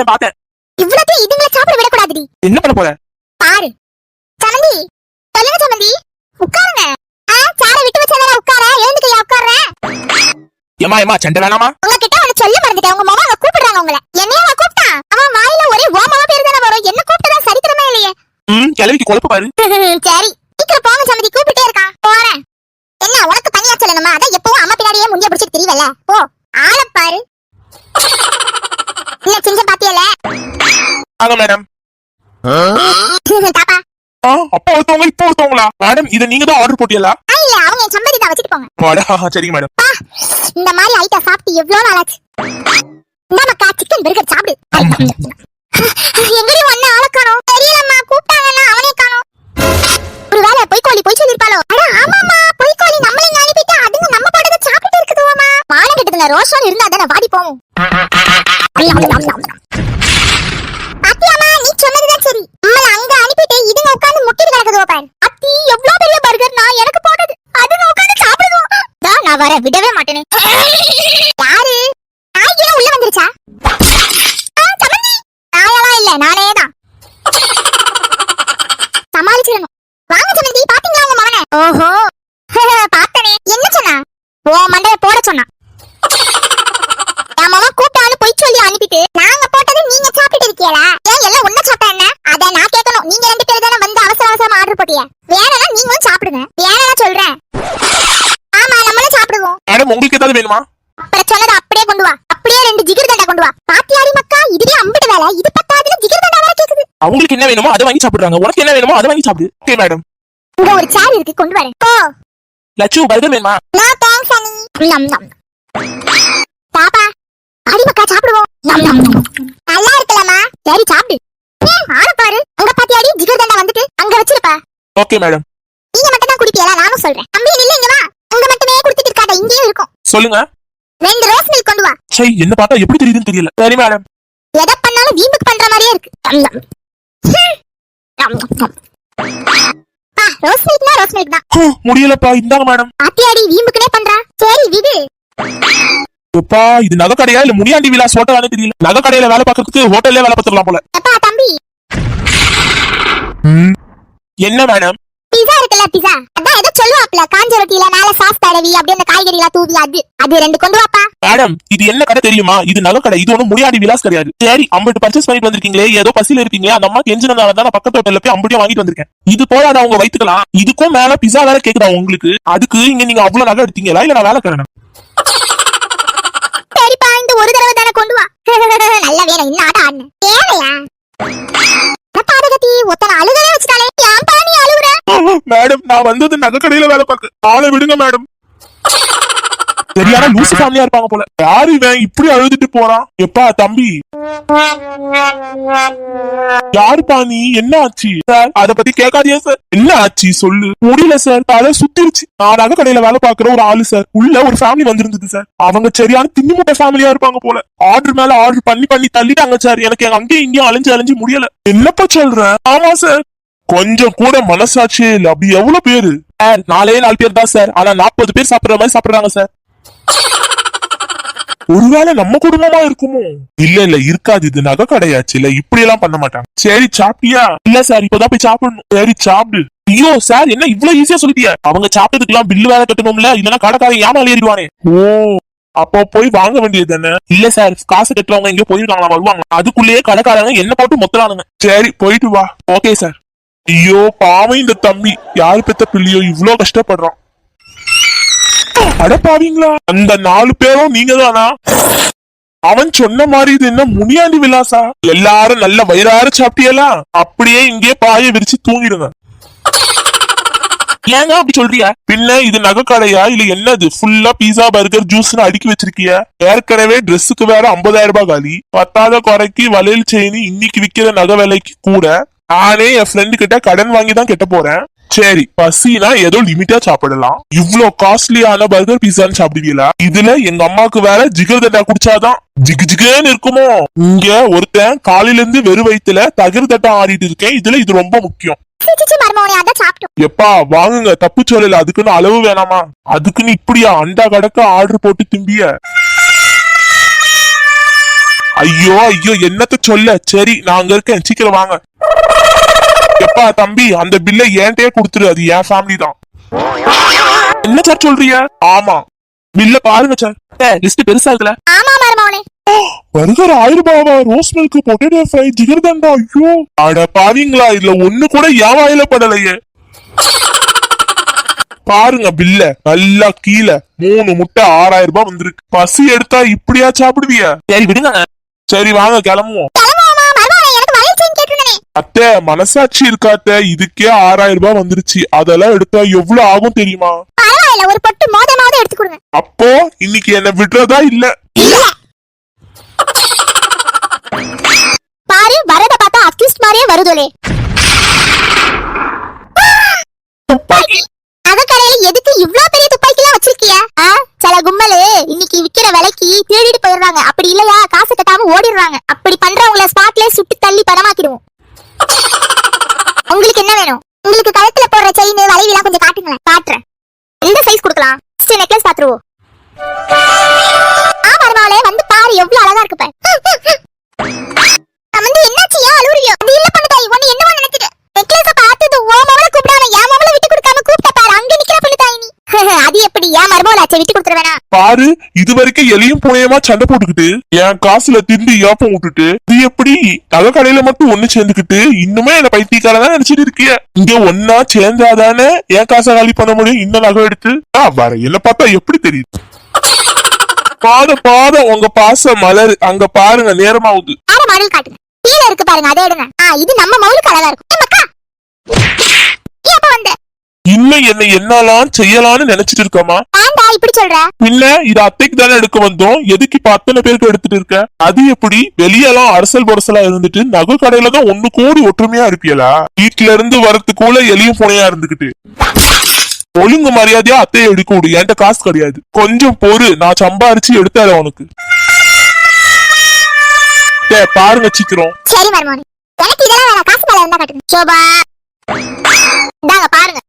பார்த்தேன் பார்த்தேன் இவ்வளவு இதுங்களை சாப்பிட விடக்கூடாதுடி. என்ன பண்ண போற? பாரு. சமந்தி சொல்லுங்க சமந்தி? உட்காருங்க. ஆ சாரை விட்டு வச்சதால உட்கார. எழுந்துக்கையா உட்கார்றேன் ஏமா ஏமா சண்டை வேணாமா? உங்ககிட்ட ஒண்ணு சொல்ல மறந்துட்டேன். உங்க மாமா கூப்பிடுறாங்க உங்களை. என்னைய அவன் கூப்பிட்டான் அவன் வாயில ஒரே ஓமாவா பேர் தானே வரும். என்ன கூப்பிட்டதா? சரித்திரமே இல்லையே. ம் கிளவிக்கு குழப்ப பாரு. சரி. சீக்கிரம் போங்க சமந்தி. கூப்பிட்டே இருக்கான் போறேன். என்ன உனக்கு தனியா சொல்லணுமா? அதான் எப்பவும் அம்மா பின்னாடியே முந்திய பிடிச்சிட்டு தெரியல போ. ஆள பாரு. இல்ல சிங்க பாத்தியல வாங்க மேடம் தாப்பா. ஆ அப்ப ஒருத்தவங்க இப்ப ஒருத்தவங்களா? மேடம் இதை நீங்க தான் ஆர்டர் போட்டியலா இல்ல அவங்க என் சம்பந்தி தான் வச்சுட்டு போங்க. வாடா சரிங்க மேடம் இந்த மாதிரி ஐட்டம் சாப்பிட்டு எவ்வளவு நாளாச்சு இந்த மக்கா சிக்கன் பர்கர் சாப்பிடு. எங்கடி ஒண்ணு ஆள காணோம்? தெரியலம்மா கூப்பிட்டாங்கன்னா அவனே காணோம். ஒருவேளை பொய்க்கோழி பொய் சொல்லிருப்பாளோ அட ஆமாமா பொய்க்கோழி நம்மள இங்க அனுப்பிட்டு அதுங்க நம்ம போட்டதை சாப்பிட்டு இருக்குதுவாமா மானம் கட்டுதுங்க ரோஷம் இருந்தா தானே வாடி போவோம். பாத்தியாமா நீ சொன்னதுதான் சரி. நம்மள அங்க அனுப்பிட்டு இதுங்க உட்கார்ந்து முட்டிட்டு கிடக்குது பாரு அத்தி எவ்வளவு பெரிய பர்கர் நான் எனக்கு போட்டது. அதுங்க உட்கார்ந்து சாப்பிடுதோ தா நான் வர விடவே மாட்டேனே. யாரு? உள்ள வந்துருச்சா? நாயெல்லாம் இல்ல நானே தான். சமாளிச்சிடணும். வாங்க சம்மந்தி பாத்தீங்களா உங்க மகனை? ஓஹோ. பார்த்தனே. என்ன சொன்னா? ஓ மண்டைய போட சொன்னா என் மகன் கூப்பிட்டான்னு பொய் சொல்லி அனுப்பிட்டு நாங்க போட்டதை நீங்க சாப்பிட்டு இருக்கீங்களா ஏன் எல்லாம் ஒண்ணு சாப்பிட்டா என்ன? அத நான் கேட்கணும். நீங்க ரெண்டு பேரும் தானே வந்து அவசர அவசரமா ஆர்டர் போட்டீங்க வேணும்னா நீங்களும் சாப்பிடுங்க. வேணும்னா சொல்றேன். ஆமா நம்மளும் சாப்பிடுவோம். மேடம் உங்களுக்கு ஏதாவது வேணுமா? அப்புறம் சொன்னதை அப்படியே கொண்டு வா. அப்படியே ரெண்டு ஜிகிர் தண்டா கொண்டு வா. பாத்தியாடி மக்கா இதுவே அம்பிட்டு வேலை. இது பத்தாதுன்னு ஜிகிர் தண்டா வேற கேக்குது. அவங்களுக்கு என்ன வேணுமோ அதை வாங்கி சாப்பிடுறாங்க. உனக்கு என்ன வேணுமோ அதை வாங்கி சாப்பிடு. Okay madam. இங்க ஒரு சேர் இருக்கு. கொண்டு வரேன். ஓ லட்சு பர்கர் வேணுமா? நோ தேங்க்ஸ் அனி பாப்பா அடி மக்கா சாப்பிடுவோம் நம் நம் நம் நல்லா இருக்கலாமா சரி சாப்பிடு ஏன், ஆள பாரு அங்க பாத்தியாடி ஜிகிர் தண்டா வந்துட்டு அங்க வச்சிருப்பா ஓகே மேடம் நீங்க மட்டும் தான் குடிப்பியலா நானும் சொல்றேன். தம்பி நில்ல இங்க வா. அங்க மட்டுமே குடுத்துட்டு இருக்காத. இங்கேயும் இருக்கும். சொல்லுங்க. ரெண்டு ரோஸ் மில்க் கொண்டு வா. சை என்ன பார்த்தா எப்படி தெரியுதுன்னு தெரியல. சரி மேடம் எதை பண்ணாலும் வீம்புக்கு பண்ற மாதிரியே இருக்கு. பா ரோஸ் மில்க்னா ரோஸ் மில்க் தான். ஹம், முடியலப்பா. இந்தாங்க மேடம் பாத்தியாடி வீம்புக்குனே பண்றா. சரி விடு. எப்பா இது நகை கடையா இல்ல முனியாண்டி விலாஸ் ஹோட்டலானே தெரியல. நகை கடையில வேலை பார்க்கறதுக்கு ஹோட்டல்ல வேலை பார்த்துடலாம் போல. அப்பா தம்பி? ம். என்ன மேடம் பிஸா இருக்குல்ல பிஸா அதான் ஏதோ சொல்லுவாப்ல காஞ்ச ரொட்டியில மேல சாஸ் தடவி அப்படியே அந்த காய்கறி எல்லாம் தூவி அது அது ரெண்டு கொண்டு வாப்பா. மேடம் இது என்ன கடை தெரியுமா? இது நகை கடை இது ஒண்ணும் முனியாண்டி விலாஸ் கிடையாது. சரி அம்பட்டு பர்ச்சேஸ் பண்ணிட்டு வந்திருக்கீங்களே. ஏதோ பசியில இருக்கீங்களே. அந்த அம்மா கெஞ்சினதால தான் பக்கத்து ஹோட்டல்ல போய் அம்பட்டியா வாங்கிட்டு வந்திருக்கேன். இது போல அதை அவங்க வைத்துக்கலாம் இதுக்கும் மேல பிஸா வேற கேக்குதா உங்களுக்கு? அதுக்கு இங்க நீங்க அவ்வளவு நகை எடுத்தீங்களா? இல்ல நான் வேலை கடனா சரிப்பா இந்த ஒரு தடவை தானே கொண்டு வா. நல்ல வேணும். இன்னும் நான் வந்தது நகை கடையில வேலை பார்க்க. ஆளை விடுங்க மேடம். சரியான லூசு ஃபேமிலியா இருப்பாங்க போல. யாரு இவன்? இப்படி அழுதுட்டு போறான். எப்பா தம்பி? யாருப்பா நீ? என்ன ஆச்சு? சார் அத பத்தி கேட்காதியா சார். என்ன ஆச்சு? சொல்லு. முடியல சார். தலை சுத்திருச்சு. நான் நகை கடையில வேலை பாக்குற ஒரு ஆளு சார். உள்ள ஒரு ஃபேமிலி வந்திருந்தது சார். அவங்க சரியான திண்ணிமுட்ட ஃபேமிலியா இருப்பாங்க போல. ஆர்டர் மேல ஆர்டர் பண்ணி பண்ணி தள்ளிட்டாங்க சார். எனக்கு அங்கேயும் இங்கேயும் அலைஞ்சு அலைஞ்சு முடியல. என்னப்பா சொல்றேன் ஆமா சார். கொஞ்சம் கூட மனசாட்சியே இல்ல. அப்படி எவ்வளவு பேரு? சார் நாலே நாலு பேர் தான் சார். ஆனா நாற்பது பேர் சாப்பிடுற மாதிரி சாப்பிடுறாங்க சார். ஒருவேளை நம்ம குடும்பமா இருக்குமோ? இல்ல இல்ல இருக்காது. இது நகை கடையாச்சு. இல்ல இப்படி எல்லாம் பண்ண மாட்டாங்க. சரி சாப்பிட்டியா? இல்ல சார் இப்பதான் போய் சாப்பிடணும். சரி சாப்பிடு. ஐயோ சார் என்ன இவ்வளவு ஈஸியா சொல்லிட்டியா? அவங்க சாப்பிட்டதுக்கெல்லாம் பில்லு வேற கட்டணும்ல. இல்லன்னா கடைக்காரன் ஏமால ஏறிடுவானே. ஓ அப்போ போய் வாங்க வேண்டியது தானே? இல்ல சார் காசு கட்டுறவங்க எங்கேயோ போயிருக்காங்களா வருவாங்க அதுக்குள்ளேயே கடைக்காரங்க என்ன போட்டு மொத்தலானுங்க. சரி போயிட்டு வா. Okay sir. ஐயோ பாவம் இந்த தம்பி. யாரு பெத்த பிள்ளையோ இவ்ளோ கஷ்டப்படுறான். அட பாவீங்களா? அந்த நாலு பேரும் நீங்க தானா அவன் சொன்ன மாதிரி இது என்ன முனியாண்டி விலாசா? எல்லாரும் நல்ல வயிறார சாப்பிட்டியலா? அப்படியே இங்கே பாய விரிச்சு தூங்கிடுங்க. ஏங்க அப்படி சொல்றிய? பின்ன இது நகை கடையா இல்ல என்னது? ஃபுல்லா பீஸா பர்கர் ஜூஸ்னு அடுக்கி வச்சிருக்கிய? ஏற்கனவே ட்ரெஸ்ஸுக்கு வேற 50000 ரூபாய் காலி. பத்தாத குறைக்கு வளையல் செயின் இன்னைக்கு விக்கிற நகை விலைக்கு கூட நானே என் ஃப்ரெண்டு கிட்ட கடன் வாங்கி தான் கெட்ட போறேன். சரி பசினா ஏதோ லிமிட்டா சாப்பிடலாம். இவ்ளோ காஸ்ட்லியான பர்கர் பீஸான்னு சாப்பிடுவீங்களா இதுல எங்க அம்மாக்கு வேற ஜிகர் தட்டா குடிச்சாதான் ஜிகு ஜிகேன்னு இருக்குமோ? இங்க ஒருத்தன் காலையில இருந்து வெறும் வயித்துல தகிர் தட்டா ஆடிட்டு இருக்கேன். இதுல இது ரொம்ப முக்கியம். எப்பா வாங்குங்க. தப்பு சொல்லல. அதுக்குன்னு அளவு வேணாமா? அதுக்குன்னு இப்படியா அண்டா கடக்க ஆர்டர் போட்டு திம்பிய? ஐயோ ஐயோ என்னத்த சொல்ல? சரி நான் அங்க இருக்கேன். சீக்கிரம் வாங்க. எப்பா தம்பி அந்த பில்லை ஏன்ட்டே கொடுத்துரு அது என் ஃபேமிலி தான். என்ன சார் சொல்றீங்க? ஆமா. பில்ல பாருங்க சார் லிஸ்ட் பெருசா இருக்குல்ல. ஆமா மருமவனே பர்கர் ஆயிரம் ரூபாவா rose milk potato fry jigarthanda ஐயோ. அட பாவீங்களா இதுல ஒண்ணு கூட என் வாயில படலையே. பாருங்க பில்ல நல்லா கீழே மூணு முட்டை ஆறாயிரம் ரூபாய் வந்திருக்கு. பசி எடுத்தா இப்படியா சாப்பிடுவிய? சரி விடுங்க. சரி வாங்க கிளம்புவோம் கிளம்புவோமா மருமவனே எனக்கு வளையல் செயின் கேட்டிருந்தனே அத்தை மனசாட்சி இருக்காத்த இதுக்கே ஆறாயிரம் ரூபாய் வந்துருச்சு. அதெல்லாம் எடுத்தா எவ்வளவு ஆகும் தெரியுமா? பரவாயில்ல ஒரு பொட்டு மோதமாவது எடுத்து கொடுங்க. அப்போ இன்னைக்கு என்ன விடுறதா இல்ல? பாரு வரத பார்த்தா அக்யூஸ்ட் மாதிரியே வருதோலே. துப்பாக்கி. நகைக்கடையில எதுக்கு இவ்ளோ பெரிய துப்பாக்கி எல்லாம் வச்சிருக்கிய சில கும்பலு இன்னைக்கு விக்கிற விலைக்கு திருடிட்டு போயிடுறாங்க. அப்படி இல்லையா காசு கட்டாம ஓடிடுறாங்க. அப்படி பண்றவங்கள ஸ்பாட்ல சுட்டு தள்ளி பணமாக்கிடுவோம் உங்களுக்கு என்ன வேணும்? உங்களுக்கு கழுத்துல போடுற செயின் வளைவிலாம் கொஞ்சம் காட்டுங்களேன். காட்டுறேன். எந்த சைஸ் கொடுக்கலாம்? ஃபர்ஸ்ட் நெக்லஸ் பாத்துருவோம். ஆ மருமகளே வந்து பாரு எவ்வளவு அழகா இருக்கு பாரு வந்து என்னாச்சு ஏன் அழுவுறியோ அது இல்ல பண்ணுதாய் உன்னை என்னவா நினைச்சிட்டு நெக்லஸ பார்த்தது ஓ மவள கூப்பிடாம என் மவள விட்டு கொடுக்காம கூப்பிட்ட பாரு அங்க நிக்கிற பண்ணுதாய் நீ ஏன் மருமகளாச்சே விட்டு கொடுத்துற வேணா பாரு இது வரைக்கும் எலியும் புனையமா சண்டை போட்டுக்கிட்டு என் காசுல திண்டு ஏப்பம் விட்டுட்டு இது எப்படி? நகை கடையில மட்டும் ஒண்ணு சேர்ந்துக்கிட்டு இன்னுமே என்ன பைத்தியக்காரதான் நினைச்சிட்டு இருக்கிய. இங்க ஒன்னா சேர்ந்தாதானே என் காசை காலி பண்ண முடியும்? இன்னும் நகை எடுத்து. வர என்ன பார்த்தா எப்படி தெரியுது? பாத பாத உங்க பாச மலர். அங்க பாருங்க நேரமாவுது வேற மாடல் காட்டுங்க. கீழ இருக்கு பாருங்க அதை எடுங்க. இது நம்ம மவுலுக்கு அழகா இருக்கும். ஏ மக்கா நீ எப்ப வந்த. இன்னும் என்ன என்னலாம் செய்யலாம்னு நினைச்சிட்டு இருக்கமா? ஏன்டா இப்படி சொல்ற? பின்ன இது அத்தைக்கு தானே எடுக்க வந்தோம். எதுக்கு இப்ப அத்தனை பேருக்கு எடுத்துட்டு இருக்க? அது எப்படி? வெளியெல்லாம் அரசல் பொரசலா இருந்துட்டு நகை கடையில தான் ஒண்ணு கோடி ஒற்றுமையா இருப்பியலா? வீட்ல இருந்து வரத்துக்குள்ள எலியும் புனையா இருந்துகிட்டு. ஒழுங்கு மரியாதையா அத்தையை எடுக்க விடு. என்கிட்ட காசு கிடையாது. கொஞ்சம் பொறு. நான் சம்பாரிச்சு எடுத்தால உனக்கு. டேய், பாருங்க சீக்கிரம். சரி மருமகனே எனக்கு இதெல்லாம் வேணாம். காசு மேல இருந்தா காட்டுங்க. சோபா. இந்தாங்க பாருங்க.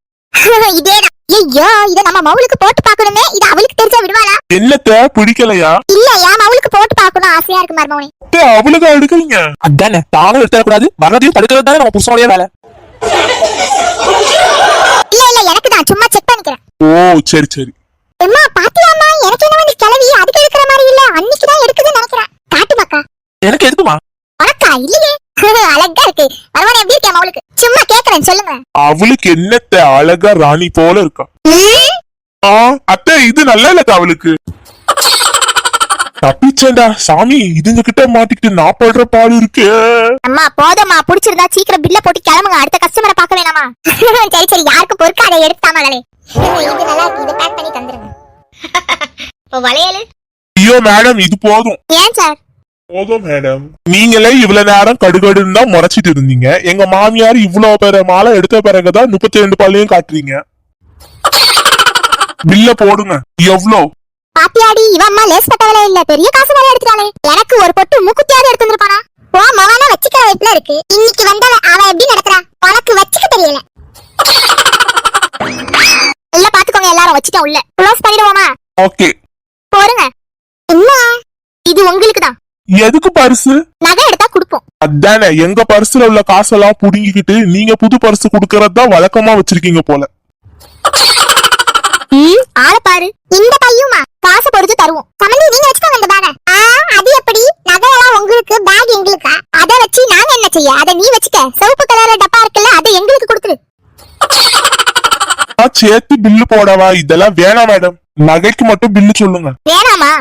இதேதான். ஐயோ இத நம்ம மவுளுக்கு போட்டு பார்க்கணுமே. இது அவளுக்கு தெரிஞ்சா விடுவாளா? என்னத்த பிடிக்கலையா? இல்ல என் மவுளுக்கு போட்டு பார்க்கணும். ஆசையா இருக்கு மருமகனே டேய், அவளுக்கு எடுக்கலீங்க அதானே தானும் எடுத்துடக்கூடாது வர்றதையும் தடுக்கிறது தானே நம்ம புருஷனுடைய வேலை. இல்ல இல்ல எனக்கு தான். சும்மா செக் பண்ணிக்கிறேன். ஓ சரி சரி. அம்மா பாத்தியாம்மா? எனக்கு என்ன வந்து கிளவி அதுக்கு எடுக்கிற மாதிரி இல்ல. அன்னைக்கு தான் எடுக்குதுன்னு நினைக்கிறேன். காட்டு மக்கா எனக்கு எதுக்குமா இல்லையே. அழகா இருக்கு. மருமகனே எப்படி இருக்கேன் மவுளுக்கு சும்மா கேக்குறேன் சொல்லுங்க. அவளுக்கு என்னத்த அழகா ராணி போல இருக்கா? ஆ அத்தை இது நல்லா இல்லக்கா அவளுக்கு. தப்பிச்சேன்டா. சாமி இதுங்க கிட்ட மாட்டிக்கிட்டு நான் படுற பாடு இருக்கு. அம்மா போதும்மா. புடிச்சிருந்தா சீக்கிரம் பில்ல போட்டு கிளம்புங்க. அடுத்த கஸ்டமரை பார்க்க வேணாமா? சரி சரி. யாருக்கு பொறுக்க அதை எடுத்தாமலே இது நல்லா இருக்கு. இதை பேக் பண்ணி தந்துருங்க. இப்போ வளையல்? ஐயோ மேடம் இது போதும். ஏன் சார்? போதும் மேடம் நீங்களே இவ்வளவு நேரம் கடுகடுன்னு தான் முறைச்சிட்டு இருந்தீங்க. எங்க மாமியார் இவ்வளவு பேர மாலை எடுத்த பிறகுதான் முப்பத்தி ரெண்டு பள்ளியும் காட்டுறீங்க. பில்ல போடுங்க. எவ்வளோ? பாத்தியாடி இவன் அம்மா லேஸ் பட்டவளே இல்ல. பெரிய காசு நிறைய எடுத்துட்டானே எனக்கு ஒரு பொட்டு மூக்குத்தியாவது எடுத்து வந்திருப்பானா? ஓ மவனா வச்சுக்கிற வயசுல இருக்கு. இன்னைக்கு வந்தவ அவ எப்படி நடக்கிறா உனக்கு வச்சுக்க தெரியல. இல்ல பாத்துக்கோங்க எல்லாரும் வச்சுட்டேன் உள்ள. க்ளோஸ் பண்ணிடுவோமா? ஓகே போருங்க என்ன இது உங்களுக்கு தான் எதுக்கு பரிசு? நகை எடுத்தா கொடுப்போம். அதானே எங்க பர்சுல உள்ள காசெல்லாம் புடுங்கிக்கிட்டு நீங்க புது பரிசு குடுக்கறது தான் வழக்கமா வச்சிருக்கீங்க போல. ம், ஆள பாரு. இந்த பையுமா? காசு பொறுத்து தருவோம். கமலி நீங்க வச்சுக்கோங்க இந்த பேக அது எப்படி? நகையெல்லாம் உங்களுக்கு பேக் எங்களுக்கா? அத வச்சு நாங்க என்ன செய்ய? அத நீ வச்சுக்க. சிவப்பு கலர் டப்பா இருக்குல்ல அதை எங்களுக்கு கொடுத்துரு. சேர்த்து பில்லு போடவா? இதெல்லாம் வேணாம் மேடம் நகைக்கு மட்டும் பில்லு சொல்லுங்க. வேணாமா?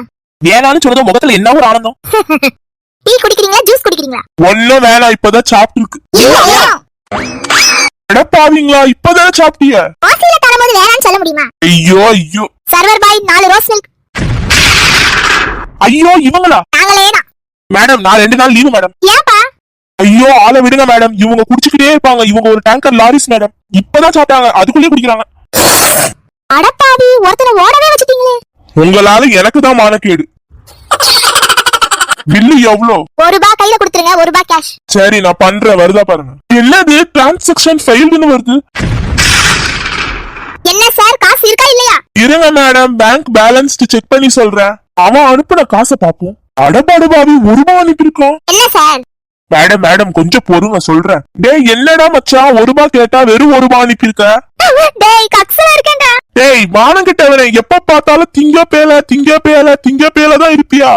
வேணான்னு சொன்னது முகத்துல என்ன ஒரு ஆனந்தம்? Tea குடிக்கிறீங்களா juice குடிக்கிறீங்களா? ஒன்னும் வேணாம் இப்பதான் சாப்பிட்டு எடப்பாவீங்களா இப்பதானே சாப்பிட்டிய? ஹாஸ்டல்ல தரும்போது வேணாம்னு சொல்ல முடியுமா? ஐயோ ஐயோ. சர்வர் பாய் நாலு ரோஸ் மில்க் ஐயோ இவங்களா? நாங்களே தான். மேடம் நான் ரெண்டு நாள் லீவு மேடம். ஏன்பா? ஐயோ ஆளை விடுங்க மேடம். இவங்க குடிச்சுக்கிட்டே இருப்பாங்க. இவங்க ஒரு டேங்கர் லாரிஸ் மேடம். இப்பதான் சாப்பிட்டாங்க. அதுக்குள்ளேயே குடிக்கிறாங்க. அடப்பாவி ஒருத்தனை ஓடவே வச்சுட்டீங்களே. உங்களால எனக்கு தான் மானக்கேடு பில்லு எவ்வளோ? ஒரு ரூபாய் கையில கொடுத்துருங்க ஒரு ரூபாய் கேஷ் சரி நான் பண்றேன் வருதா பாருங்க. என்னது டிரான்சாக்ஷன் ஃபெயில்டுன்னு வருது? என்ன சார் காசு இருக்கா இல்லையா? இருங்க மேடம் பேங்க் பேலன்ஸ் செக் பண்ணி சொல்றேன். அவன் அனுப்புன காசை பாப்போம் அடபாடுபாவி ஒரு ரூபா அனுப்பியிருக்கோம் என்ன சார் மேடம் மேடம் கொஞ்சம் பொறுங்க சொல்றேன். டேய் என்னடா மச்சான் ஒரு ரூபா கேட்டா வெறும் ஒரு ரூபா அனுப்பியிருக்க? டேய் கக்ஸல இருக்கேன்டா. டேய் மானம் எப்ப பார்த்தாலும் திங்க பேல திங்க பேல திங்க பேல தான் இருப்பியா?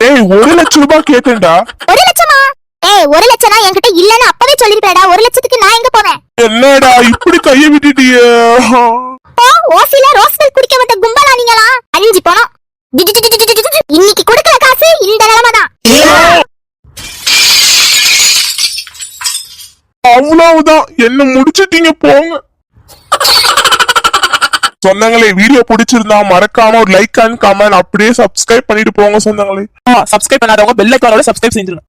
டேய் ஒரு லட்சம் ரூபாய் கேட்டேன்டா. ஒரு லட்சமா? ஏய் ஒரு லட்சம்னா என்கிட்ட இல்லன்னு அப்பவே சொல்லிருப்பேடா ஒரு லட்சத்துக்கு நான் எங்க போவேன்? என்னடா இப்படி கைய விட்டுட்டியே? போ ஓசில ரோஸ் மில்க் குடிக்க வந்த கும்பலா நீங்களா அழிஞ்சு போனோம். இன்னைக்கு கொடுக்கல காசு இந்த நிலைமை தான் அவ்வளவுதான். என்ன முடிச்சிட்டீங்க போங்க. சொந்தங்களே வீடியோ பிடிச்சிருந்தா மறக்காம ஒரு லைக் அண்ட் கமெண்ட் அப்படியே சப்ஸ்கிரைப் பண்ணிட்டு போங்க சொந்தங்களே. சப்ஸ்கிரைப் பண்ணாதவங்க பெல் ஐக்கானோட சப்ஸ்கிரைப் செஞ்சிருங்க.